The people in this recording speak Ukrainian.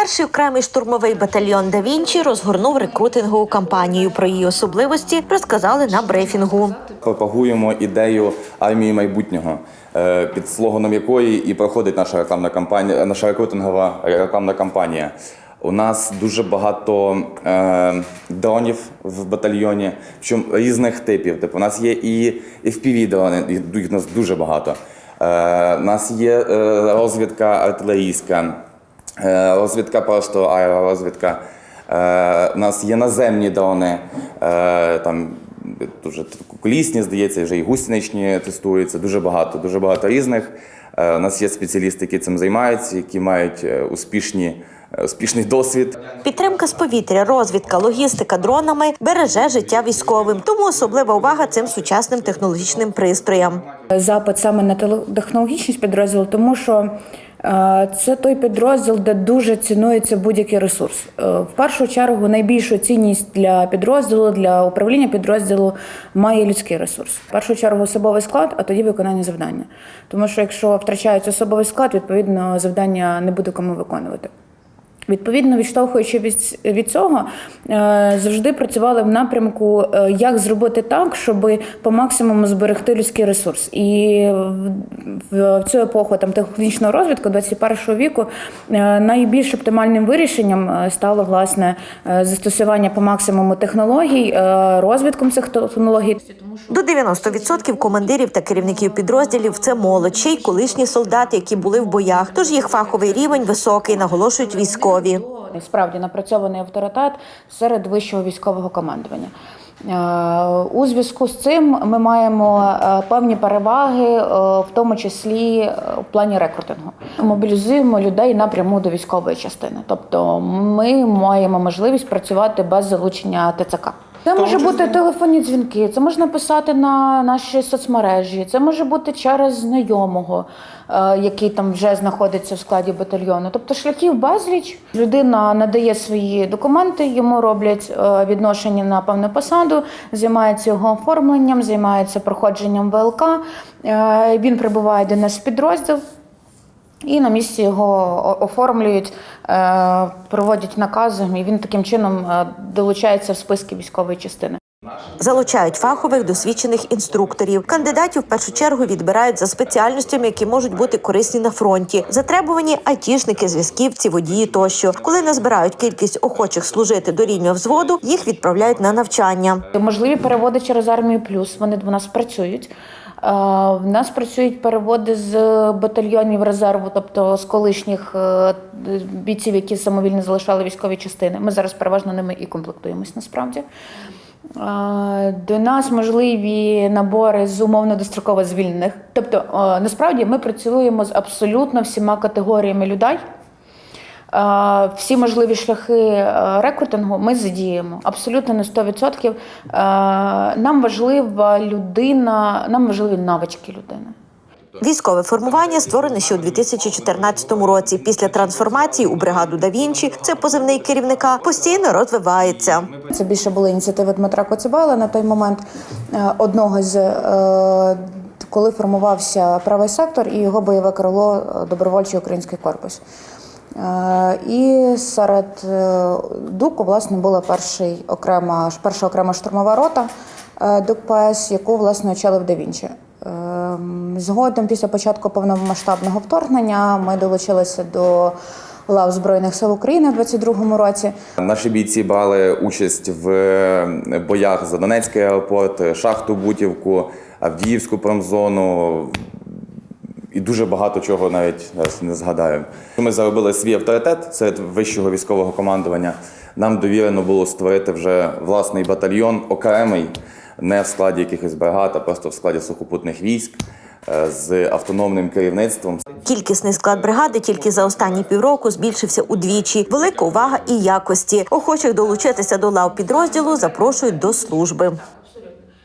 Перший окремий штурмовий батальйон Да Вінчі розгорнув рекрутингову кампанію. Про її особливості розказали на брифінгу. Пропагуємо ідею армії майбутнього, е, під слоганом якої і проходить наша рекламна кампанія, наша рекрутингова рекламна кампанія. У нас дуже багато е, дронів в батальйоні, причому різних типів. Типу, у нас є і fpv дрони, їх у нас дуже багато. Е, у нас є е, розвідка артилерійська, е, розвідка просто аеророзвідка. Е, у нас є наземні дрони, е, там дуже колісні, здається, вже і гусеничні тестуються. Дуже багато, дуже багато різних. Е, у нас є спеціалісти, які цим займаються, які мають е, успішні, е, успішний досвід. Підтримка з повітря, розвідка, логістика дронами береже життя військовим. Тому особлива увага цим сучасним технологічним пристроям. запит саме на технологічність підрозділу, тому що е, це той підрозділ, де дуже цінується будь-який ресурс. Е, В першу чергу найбільшу цінність для підрозділу, для управління підрозділу має людський ресурс. В першу чергу особовий склад, а тоді виконання завдання. Тому що якщо втрачається особовий склад, відповідно завдання не буде кому виконувати. Відповідно, відштовхуючи від, від цього, е, завжди працювали в напрямку, е, як зробити так, щоб по максимуму зберегти людський ресурс. І в, цю епоху там технологічного розвитку 21 віку е, найбільш оптимальним вирішенням стало власне застосування по максимуму технологій, розвитком цих технологій. До 90% командирів та керівників підрозділів це й колишні солдати, які були в боях. Тож їх фаховий рівень високий, наголошують військові. Справді напрацьований авторитет серед вищого військового командування. Е, У зв'язку з цим ми маємо е, певні переваги, е, в тому числі в плані рекрутингу. Мобілізуємо людей напряму до військової частини. Тобто ми маємо можливість працювати без залучення ТЦК. Це може бути телефонні дзвінки, це можна писати на наші соцмережі, це може бути через знайомого, е, який там вже знаходиться в складі батальйону. Тобто шляхів безліч. Людина надає свої документи, йому роблять е, відношення на певну посаду, займається його оформленням, займається проходженням ВЛК. Е, Він прибуває до нас в підрозділ. І на місці його оформлюють, е, проводять наказом, і він таким чином е, долучається в списки військової частини. Залучають фахових досвідчених інструкторів. Кандидатів в першу чергу відбирають за спеціальностями, які можуть бути корисні на фронті. Затребувані айтішники, зв'язківці, водії тощо. Коли назбирають кількість охочих служити до рівня взводу, їх відправляють на навчання. Можливі переводи через армію плюс. Вони в нас працюють. Е, В нас працюють переводи з батальйонів резерву, тобто з колишніх е, бійців, які самовільно залишали військові частини. Ми зараз переважно ними і комплектуємось насправді. Е, До нас можливі набори з умовно достроково звільнених. Тобто, насправді ми працюємо з абсолютно всіма категоріями людей. Е, Всі можливі шляхи е, рекрутингу ми задіємо абсолютно на 100%. Е, Нам важлива людина, нам важливі навички людини. Військове формування створене ще у 2014 році. Після трансформації у бригаду Да Вінчі це позивний керівника постійно розвивається. Це більше були ініціативи Дмитра Коцюбала на той момент одного з коли формувався правий сектор і його бойове крило добровольчий український корпус. Е, І серед е, ДУКу власне була перший окрема перша окрема штурмова рота е, ДУК ПС, яку власне очолив Да Вінчі. Згодом, після початку повномасштабного вторгнення, ми долучилися до лав Збройних сил України в 22-му році. Наші бійці брали участь в боях за Донецький аеропорт, Шахту Бутівку, Авдіївську промзону. І дуже багато чого навіть зараз не згадаю. Ми заробили свій авторитет серед вищого військового командування. Нам довірено було створити вже власний батальйон, окремий, не в складі якихось бригад, а просто в складі сухопутних військ е, з автономним керівництвом. Кількісний склад бригади тільки за останні півроку збільшився удвічі. Велика увага і якості. Охочих долучитися до лав підрозділу запрошують до служби.